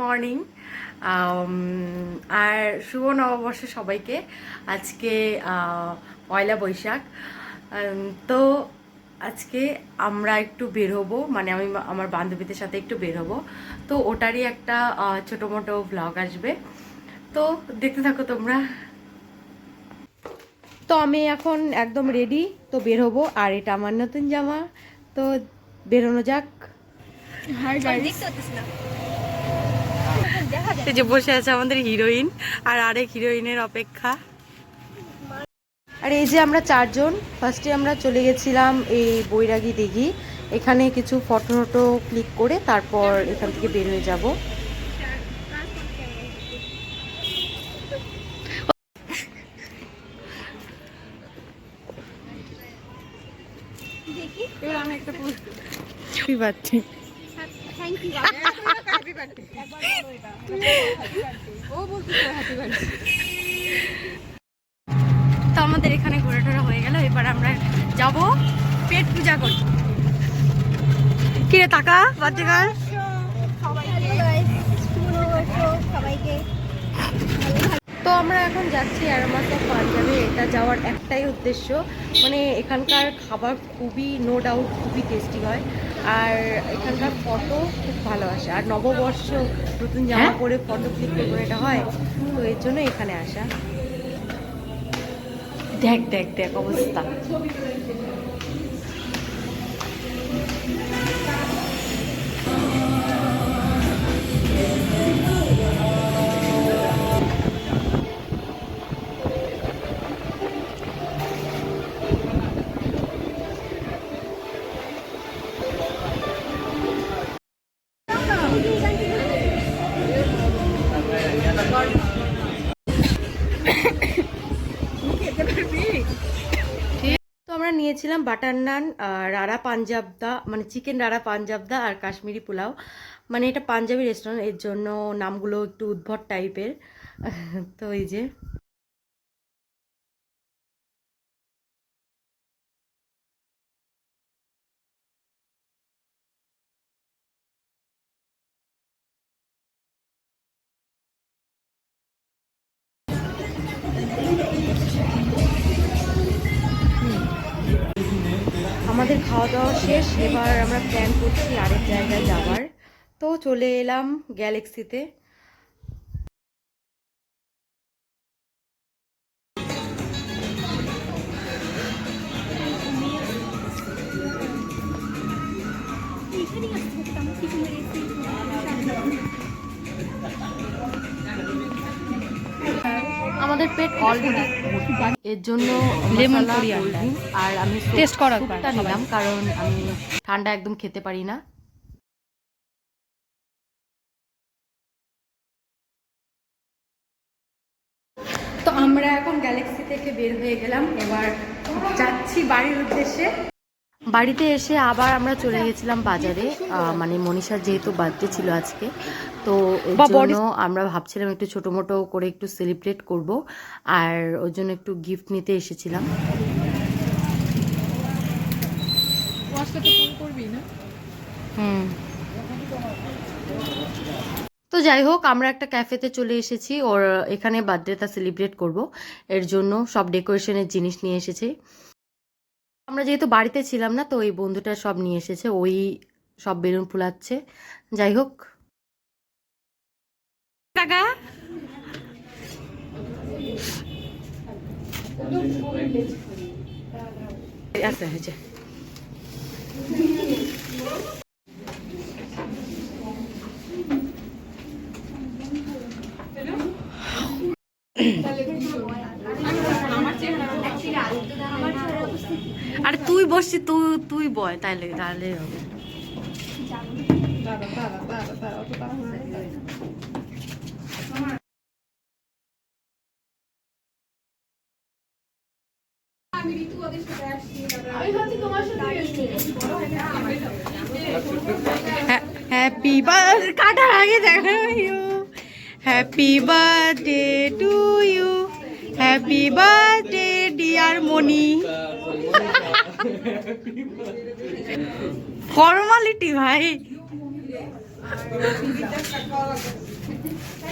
Morning আর শুভ নববর্ষ সবাইকে। আজকে পয়লা বৈশাখ। তো আজকে আমরা একটু বের হব মানে আমি আমার বান্ধবীদের সাথে একটু বের হব তো ওটারই একটা ছোটো মোটো ভ্লগ আসবে। তো দেখতে থাকো তোমরা। তো আমি এখন একদম রেডি তো বের হব আর এটা আমার নতুন জামা। তো বেরোনো যাক। এই যে বসে আছে আমাদের হিরোইন আর আরেক হিরোইনের অপেক্ষা। আর এই যে আমরা চারজন ফার্স্টে আমরা চলে গেছিলাম এই বৈরাগী দিঘি এখানে কিছু ফটো ফটো ক্লিক করে তারপর এখান থেকে বের হয়ে যাব। কি পাচ্ছি তো আমাদের এখানে ঘোরা টোরা হয়ে গেল, এবার আমরা যাব পেট পূজা কিরে টাকা বাচ্চা গাল সবাইকে তো আমরা এখন যাচ্ছি অ্যারোমাস অফ পাঞ্জাবে, এটা যাওয়ার একটাই উদ্দেশ্য। মানে এখানকার খাবার খুবই নো ডাউট খুবই টেস্টি হয়। আর এখানকার ফটো খুব ভালো আসে। আর নববর্ষ নতুন জামা পরে ফটো ক্লিক করে এটা হয় তো এর জন্য এখানে আসা। দেখ দেখ দেখ অবস্থা। নিয়েছিলাম বাটার নান রাড়া পাঞ্জাবদা মানে চিকেন রাড়া পাঞ্জাবদা আর কাশ্মীরি পোলাও। মানে এটা পাঞ্জাবি রেস্টুরেন্টের জন্য নামগুলো একটু উদ্ভট টাইপের তো এই যে। খাওয়া দাওয়া শেষ এবার আমরা প্ল্যান করছি আরেক জায়গায় যাওয়ার। তো চলে এলাম গ্যালাক্সিতে আমাদের পেট অলরেডি এর জন্য লেমন আর আমি টেস্ট করার নিলাম কারণ আমি ঠান্ডা একদম খেতে পারি না। তো আমরা এখন গ্যালাক্সি থেকে বের হয়ে গেলাম। এবার যাচ্ছি বাড়ির উদ্দেশ্যে। বাড়িতে এসে আবার আমরা চলে গেছিলাম বাজারে মানে মনীষার যেহেতু বার্থডে ছিল আজকে তো এর জন্য আমরা ভাবছিলাম একটু ছোট মোটো করে একটু সেলিব্রেট করব আর ওর জন্য একটু গিফট নিতে এসেছিলাম। হুম। তো যাই হোক আমরা একটা ক্যাফেতে চলে এসেছি ওর এখানে বার্থডেটা সেলিব্রেট করব। এর জন্য সব ডেকোরেশনের জিনিস নিয়ে এসেছি। আমরা যেহেতু বাড়িতে ছিলাম না তো ওই বন্ধুটা সব নিয়ে এসেছে ওই সব বেলুন ফুলাচ্ছে। যাই হোক। কাকা? আচ্ছা হয়েছে। আর তুই বসছি, তুই তুই বয়, তাইলে তাহলে হবে। হ্যাপি বার্থ কাটার আগে দেখা you happy birthday to you happy birthday dear Moni formality ভাই।